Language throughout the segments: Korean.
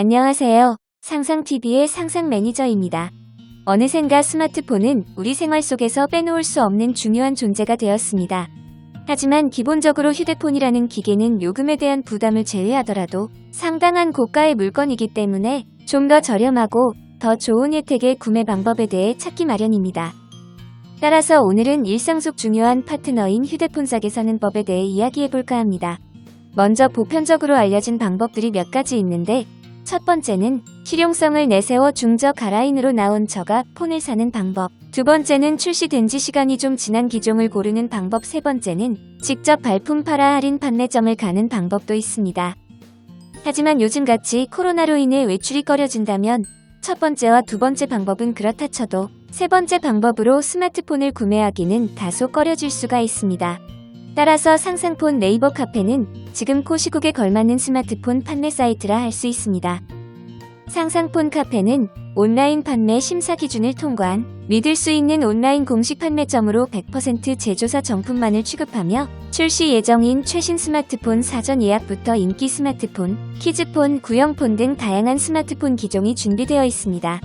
안녕하세요. 상상TV의 상상 매니저입니다. 어느샌가 스마트폰은 우리 생활 속에서 빼놓을 수 없는 중요한 존재가 되었습니다. 하지만 기본적으로 휴대폰이라는 기계는 요금에 대한 부담을 제외하더라도 상당한 고가의 물건이기 때문에 좀 더 저렴하고 더 좋은 혜택의 구매 방법에 대해 찾기 마련입니다. 따라서 오늘은 일상 속 중요한 파트너인 휴대폰 싸게 사는 법에 대해 이야기해 볼까 합니다. 먼저 보편적으로 알려진 방법들이 몇 가지 있는데 첫 번째는 실용성을 내세워 중저 가 라인으로 나온 저가 폰을 사는 방법. 두 번째는 출시된 지 시간이 좀 지난 기종을 고르는 방법. 세 번째는 직접 발품 팔아 할인 판매점을 가는 방법도 있습니다. 하지만 요즘같이 코로나로 인해 외출이 꺼려진다면 첫 번째와 두 번째 방법은 그렇다 쳐도 세 번째 방법으로 스마트폰을 구매하기는 다소 꺼려질 수가 있습니다. 따라서 상상폰 네이버 카페는 지금 코 시국에 걸맞는 스마트폰 판매 사이트라 할 수 있습니다. 상상폰 카페는 온라인 판매 심사 기준을 통과한 믿을 수 있는 온라인 공식 판매점으로 100% 제조사 정품만을 취급하며 출시 예정인 최신 스마트폰 사전 예약부터 인기 스마트폰, 키즈폰, 구형폰 등 다양한 스마트폰 기종이 준비되어 있습니다.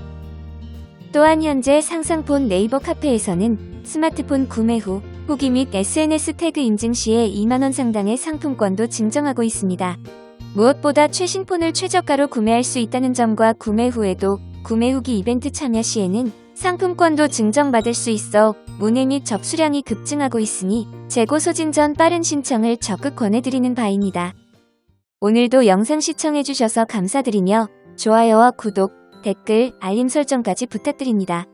또한 현재 상상폰 네이버 카페에서는 스마트폰 구매 후 후기 및 SNS 태그 인증 시에 2만원 상당의 상품권도 증정하고 있습니다. 무엇보다 최신 폰을 최저가로 구매할 수 있다는 점과 구매 후에도 구매 후기 이벤트 참여 시에는 상품권도 증정받을 수 있어 문의 및 접수량이 급증하고 있으니 재고 소진 전 빠른 신청을 적극 권해드리는 바입니다. 오늘도 영상 시청해주셔서 감사드리며 좋아요와 구독, 댓글, 알림 설정까지 부탁드립니다.